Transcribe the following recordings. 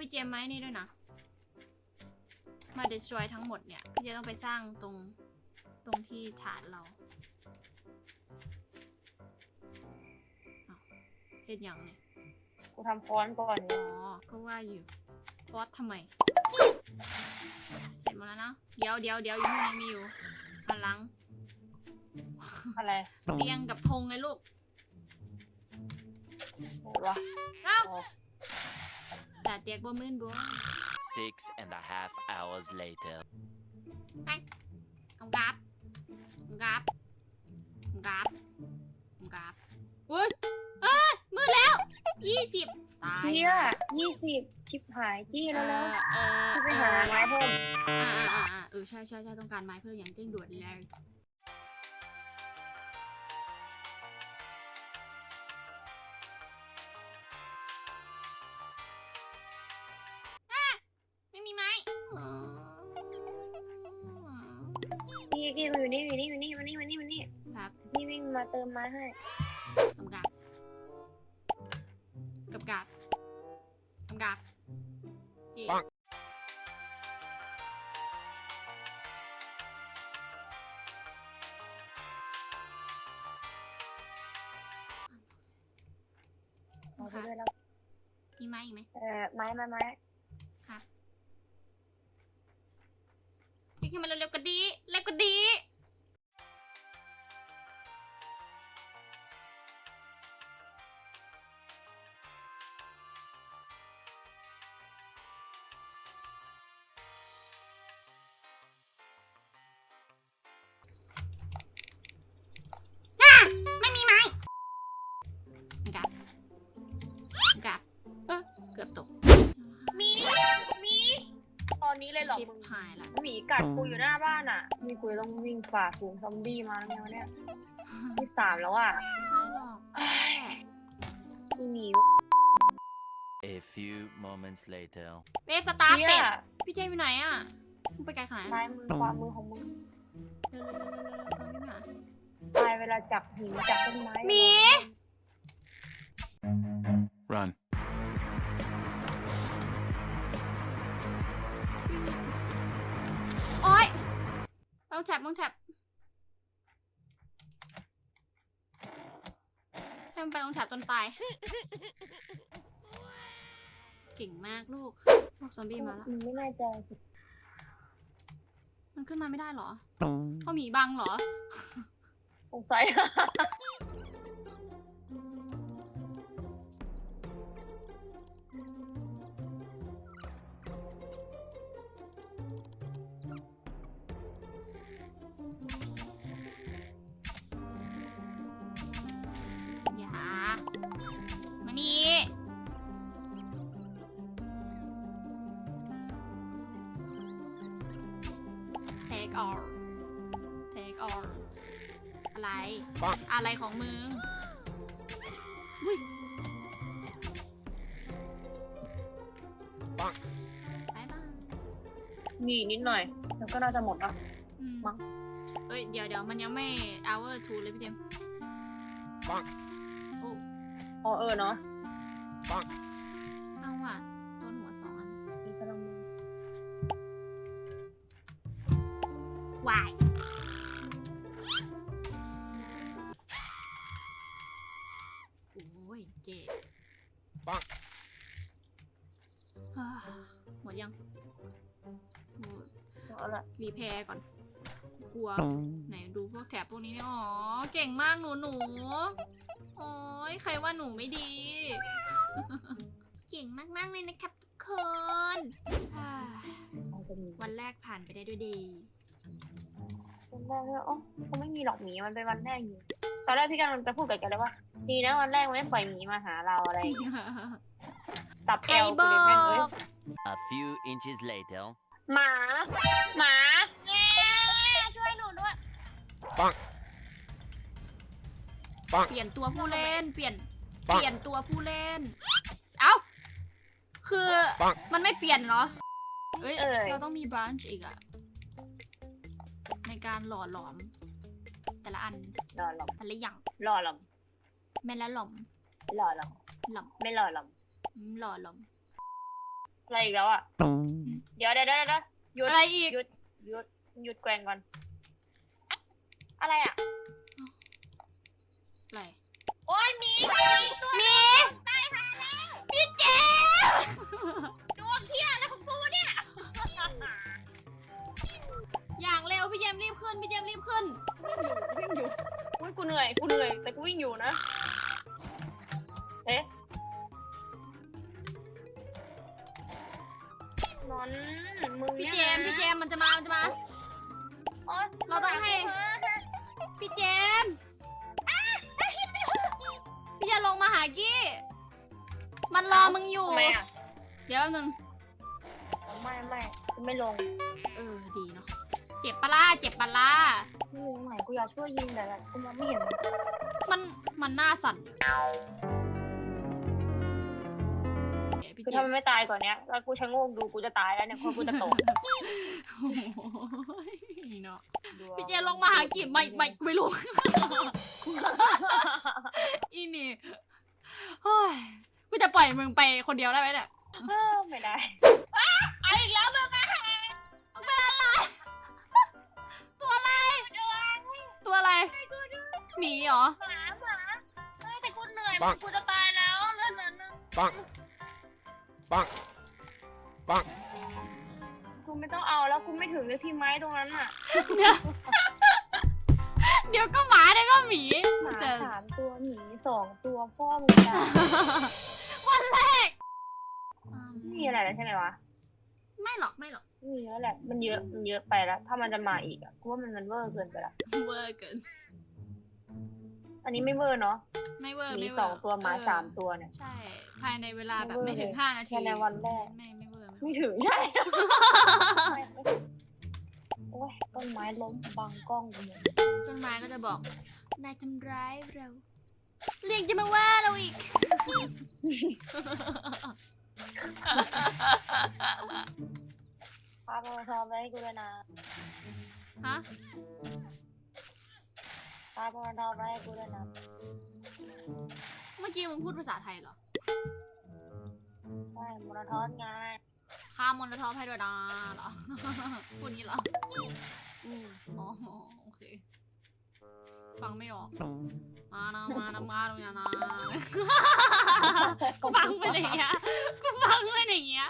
พี่เจมส์ไหมนี่ด้วยนะ มา destroy ทั้งหมดเนี่ย พี่เจมส์ต้องไปสร้างตรงตรงที่ฐานเราอ้าวเฮ็ดยังเนี่ยกูทำค้อนก่อนอ๋อก็ว่าอยู่ฟอสทำไม เสร็จหมดแล้วเนอะเดี๋ยวเดี๋ยวเดี๋ยวอยู่ข้างในมีอยู่หันหลัง อะไรเตียงกับธงไงลูกโอ้วะเอ้าอ๋อ แต่เตียงบ่มื่นบัว Six and a half hours later. กำกับกำกับกำกับกำกับอุ้ยเอ้ยมืดแล้วยี่สิบตายเฮียยี่สิบชิบหายจี้เอแล้วแล้วอเออไปหาไม้เพิ่มอ่าอ่าอ่าเออใช่ใช่ใช่ต้องการไม้เพิ่มอย่างเร่งด่วนเลย นี่นี่อยู่นี่อยู่นี่อยู่นี่อยู่นี่อยู่นี่อยู่นี่ครับนี่วิ่งมาเติมไม้ให้กำกับกำกับกำกับเจ๊ปังเอาไปค่ะด้วยแล้วมีไม้อีกไหมเอ่อไม้ไม้ไม้ครับพี่ขึ้นมาเร็วๆ ชิปมึงหายละหมีกัดกูอยู่หน้าบ้านอะ มีกูต้องวิ่งฝ่าฝูงซอมบี้มาแล้วไงวะเนี่ยที่สามแล้วอะไม่หรอกแค่อีหมี A few moments later. เวฟสตาร์เฮีเต็ยดพี่เจอยู่ไหนอะมึงไปไกลขนาดนั้นซ้ายมือขวามือของมึงเร็วๆๆๆๆๆๆๆหาตายเวลาจับหินจับต้นไม้หมี Run. ลองแท็บลองแท็บให้มันไปลองแท็บจนตาย เก่งมากลูกพวกซอมบี้มาแล้วมึงไม่แน่ใจสิมันขึ้นมาไม่ได้เหรอเพราะหมีบังเหรอ สงสัยอย่ อะไรปังอะไรของมึงอุ้ยปังบายบายมีนิดหน่อยแล้วก็น่าจะหมดอะอืมมั้งเฮ้ย เดี๋ยวเดี๋ยวมันยังไม่ hour two เลยพี่เจมส์ปังโอ้อ๋อเออเนาะเปังอ่าหมดยังโอ้ยเอาละรีแพร์ก่อน กลัว ไหนดูพวกแถบพวกนี้เนี่ยอ๋อ เก่งมากหนูหนู โอ้ยใครว่าหนูไม่ดี เก่งมากๆเลยนะครับทุกคนอ่ามันจะมีวันแรกผ่านไปได้ด้วยดี วันแรกเลยอ๋อเขาไม่มีหรอกหมีมันเป็นวันแรกอยู่ต อนแรกพี่กันมันจะพูดกับแกันเลยว่าดีนะวันแรกมันไม่ปล่อยหมีมาหาเราอะไรอย่างเงี้ยตับใคแอรลบกูอเลยแม่งเลย ก A few inches later. หมาหมาแง่ช่วยหนูด้วย Bonk. Bonk. เปลี่ยนตัวผู้เล่น เปลี่ยนปัเปงลี่ยนตัวผู้เล่น เอ้า คือ ปัง มันไม่เปลี่ยนเหรอ เอ้ย เอ่ย เราต้องมีบรันช์อีกอะในการหล่อหลอม แต่ละอันหล่อหลอมแต่ละอย่างหล่อหลอมแม่นและหลอมหล่อหลอมหลอมไม่หล่อหลอมอืมหล่อหลอมอะไรอีกแล้วอะ เดี๋ยวเดี๋ยวเดี๋ยวเดี๋ยวหยุดอะไรอีกหยุดหยุดหยุดแกว่งก่อนอะอะไรอะอะไรโอ้ยหมีหมีตัวหมีตายหาแล้วพี่เจมส์ อย่างเร็วพี่เจมส์รีบขึ้นพี่เจมส์รีบขึ้น วิ่งอยู่อุ้ยกูเหนื่อยกูเหนื่อย แต่กูวิ่งอยู่นะเอ๊ะนอนมือพี่นี่ยเจมส์พี่เจมส์มันจะมามันจะมา โอ๊ยเราต้องให้มาพี่เจมส์พี่จะลงมาหากี้ มันรอมึงอยู่ ทำไมอะเดี๋ยวแป๊บนึงไม่ไม่กูไม่ลง จ็บปะล่าเจ็บปะล่าไม่ลงไหนกูอยากช่วยยิงแต่กูมองไม่เห็นมันมันหน้าสั่นเดี๋ยวพี่คือเจถ้ามมัส์นไม่ตายก่อนเนี้ยแล้วกูชะโงกดูกูจะตายแล้วเนี่ยเพราะกูจะตกโอ้ยเนาะพี่เจลงมาหากิบไม่ไม่ไม่รู้อีนี่เฮ้ยกูจะปล่อยมึงไปคนเดียวได้ไหมเนี่ย เออไม่ได้ ปังกูจะตายแล้วเลือดเหลือนึง Bonk. Bonk. Bonk. กูไม่ต้องเอาแล้วกูไม่ถึงเลยที่ไม้ตรงนั้นอะเดี๋ยวก็หมาเดี๋ยวก็หมีหมาจะสามตัวหมีสองตัวพ่อมึงตายวันแรกไม่มีอะไรแล้วใช่ไหมวะไม่หรอกไม่หรอกไม่มีแล้วแหละมันเยอะมันเยอะไปแล้ว ถ้ามันจะมาอีกอะกูว่ามันมันเวอร์เกินไปละเวอร์เกิน อันนี้ไม่เวอร์เนาะไม่เวอร์หมีไม่เวสอองร์ตัวหมาเออสามตัวเนี่ย ใช่ ภายในเวลาแบบไม่ไม่เวอร์ถึงเลยห้านาทีภายในวันแรก ไม่ไม่เวอร์ไม่ถึงใช่ไม่ไม่ถึงโอ้ยต้นไม้ล้มบังกล้องกูหมดต้นไม้ก็จะบอกนายทำร้ายเราเรียกจะมาว่าเราอีก พาไปทำอะไรให้กูด้วยนะฮะ พาไปทำอะไรให้กูด้วยนะเมื่อกี้มึงพูดภาษาไทยเหรอใช่มรทอนไงข้ามมอนทอปให้ด้วยนะเหรอ พูดนี้เหรออืมอ๋อโอเค ฟังไม่ออก มานะมานะมาตรงนี้นะกูฟังไม่ได้างเงี้ยกูฟังไม่ได้างเงี้ย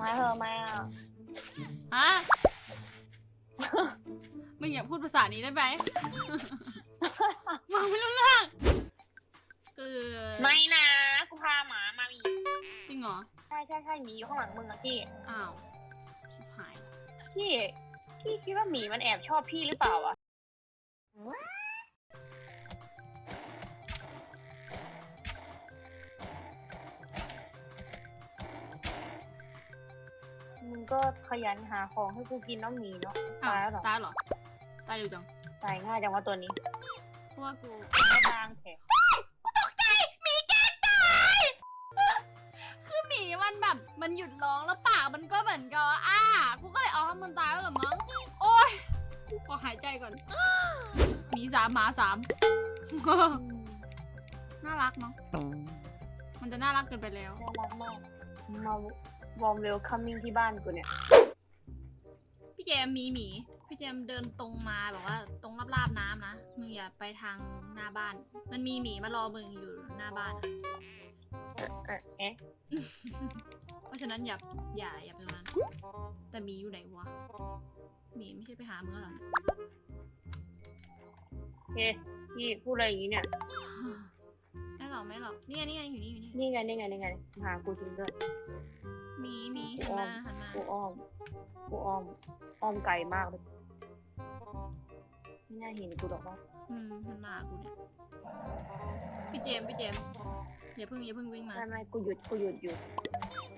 มาเถอะมาอะฮะมึงอย่าพูดภาษานี้ได้ไหม หมีอยู่ข้างหลังมึงอะพี่ อ้าวชิบหาย พี่พี่คิดว่าหมีมันแอบชอบพี่หรือเปล่าอะมึงก็ขยันหาของให้กูกินน้องหมีเนาะอ้าวตายแล้วเหรอตายเหรอตายอยู่จังตายง่ายจังว่าตัวนี้เพราะว่ากูไม่บางแผล มันหยุดร้องแล้วปากมันก็เหมือนกับว่าอ้ากูก็เลยอ๋อมันตายแล้วเหรอมั้งโอ้ยกูขอหายใจก่อนหมีสามหมาสามน่ารักเนาะมันจะน่ารักเกินไปแล้วน่ารักมากมาวอร์มเวลคัมมิ่งที่บ้านกูเนี่ย พี่เจมส์มีหมี พี่เจมส์เดินตรงมาแบบว่า ตรงราบๆน้ำนะ มึงอย่าไปทางหน้าบ้าน มันมีหมีมารอมึงอยู่หน้าบ้านอะเอ๊ะเอ๊ะเพราะฉะนั้นอย่าอย่าอย่าไปตรงนั้น แต่หมีอยู่ไหนวะหมีไม่ใช่ไปหามึงแล้วเหรอเฮ้ยพี่พูดอะไรอย่างนี้เนี่ย ไม่หรอกไม่หรอกนี่ไงนี่ไงอยู่นี่อยู่นี่ นี่ไงนี่ไงนี่ไงหากูจริงด้วยหมีหมีหันมาหันมากูอ้อมกูอ้อมอ้อมไกลมากเลยไม่น่าเห็นกูหรอกว่าอืมมันมาหากูเนี่ยพี่เจมส์พี่เจมส์อย่าเพิ่งอย่าเพิ่งวิ่งมาไม่ไม่กูหยุดกูหยุดอยู่วิ่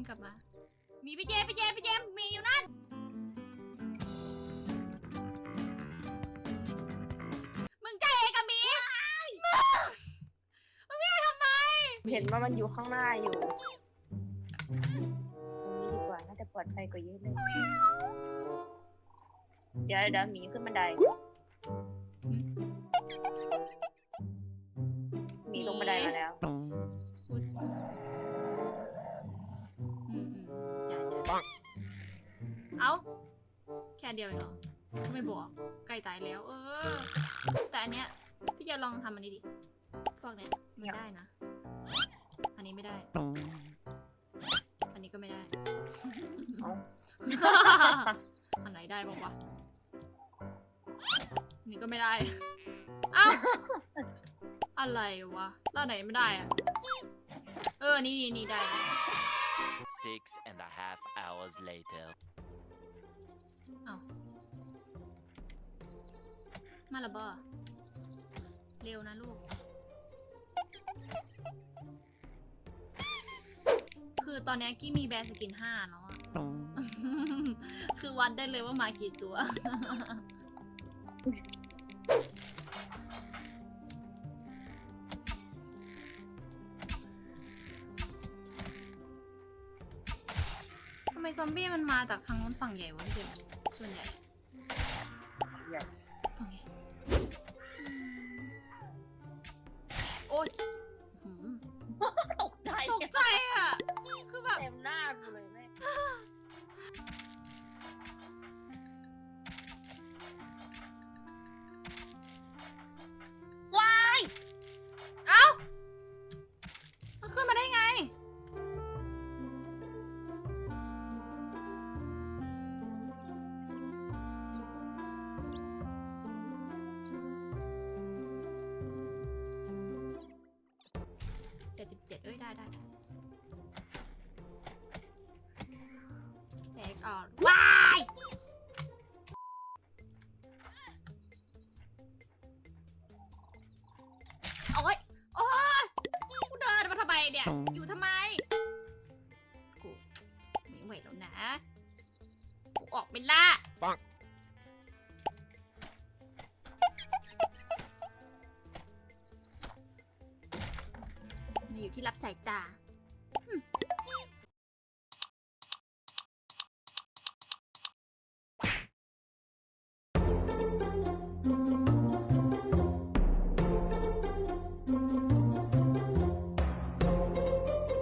งกลับมา มีพี่เจมส์พี่เจมส์พี่เจมส์มีอยู่นั่น มึงใจเอกกับหมี มึง มึงไม่ทำไม เห็นว่ามันอยู่ข้างหน้าอยู่นี้ดีกว่าน่าจะปลอดภัยกว่าเยอะเลยเดี๋ยวเดี๋ยวหมีขึ้นบันไดหมี แค่เดียวเองเหรอไม่บอกใกล้ตายแล้ว เออ แต่อันเนี้ยพี่จะลองทำอันนี้ดิพวกเนี้ยมันได้นะ อันนี้ไม่ได้ อันนี้ก็ไม่ได้ เอ้า อันไหนได้บ้างวะอันนี้ก็ไม่ได้ เอ้า อะไรวะแล้วไหนไม่ได้อะเออ นี่นี่นี่ได้ Six and a half hours later. มาและบ่เร็วนะลูก คือตอนเนี้ยกี้มีแบร์สกินห้าแล้วอะ คือวัดได้เลยว่ามากี่ตัว ทำไมซอมบี้มันมาจากทางนู้นฝั่งใหญ่วะพี่เจมส์ส่วนใหญ่อะใหญ่ เจ็ดเจ็ดเอ้ยได้ได้เทคออนว้ายโอ้ยโอ้ยกูเดินมาทำไมเนี่ย อยู่ทำไม กูไม่ไหวแล้วนะ กูออกไปละปังมา ที่รับสายตา